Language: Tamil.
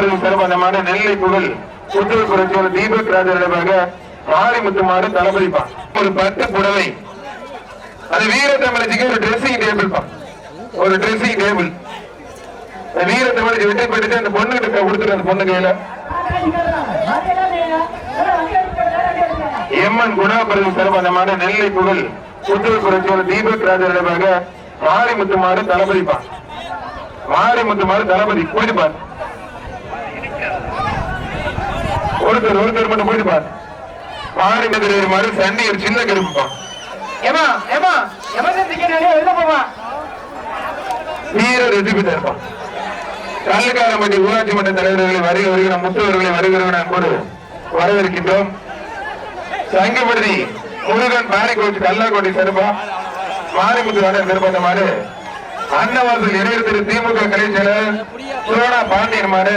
குணாபுரம் சிறப்பான நெல்லை புகழ் புத்தக புரட்சியோட தீபக் ராஜனிடமாக மாரிமுத்து மாடு தளபதிப்பான் ஒரு பட்டு புடவை. அது வீர தமிழச்சிக்கு ஒரு ட்ரெஸ்ஸிங் டேபிள் பா. ஒரு ட்ரெஸ்ஸிங் டேபிள் வீர தமிழச்சி வெற்றி பெற்றுட்டு அந்த பொண்ணு கிட்ட கொடுத்துரு அந்த பொண்ணு கையில. எம்என் குணாபுரம் சிறப்பான நெல்லை புகழ் புத்தக புரட்சியோட தீபக் ராஜனிடமாக மாரிமுத்து மாடு தளபதிப்பான் மாரிமுத்து மாடு தளபதி போயிட்டு பார். ஒருத்தர் ஒருத்தர் மட்டும் போயிட்டு பார் மாரிமுத்து மாடு சண்டி ஒரு சின்ன ஏமா ஏமா வெளில வீர இருப்பான் கல்லுக்காரம்பட்டி ஊராட்சி மன்ற தலைவர்களை வருக வருகிற முத்தவர்களை வருகிறவன் அன்போடு வரவேற்கின்றோம். சங்கப்படுத்தி முருகன் பாரி கோச்சு கல்லாக்கோட்டை சிறப்பா மாரிமுத்து வாடகை சிறப்பான மாடு அன்னவாசல் இடையில் திரு திமுக கலை செயலர் பாண்டியன் மாடு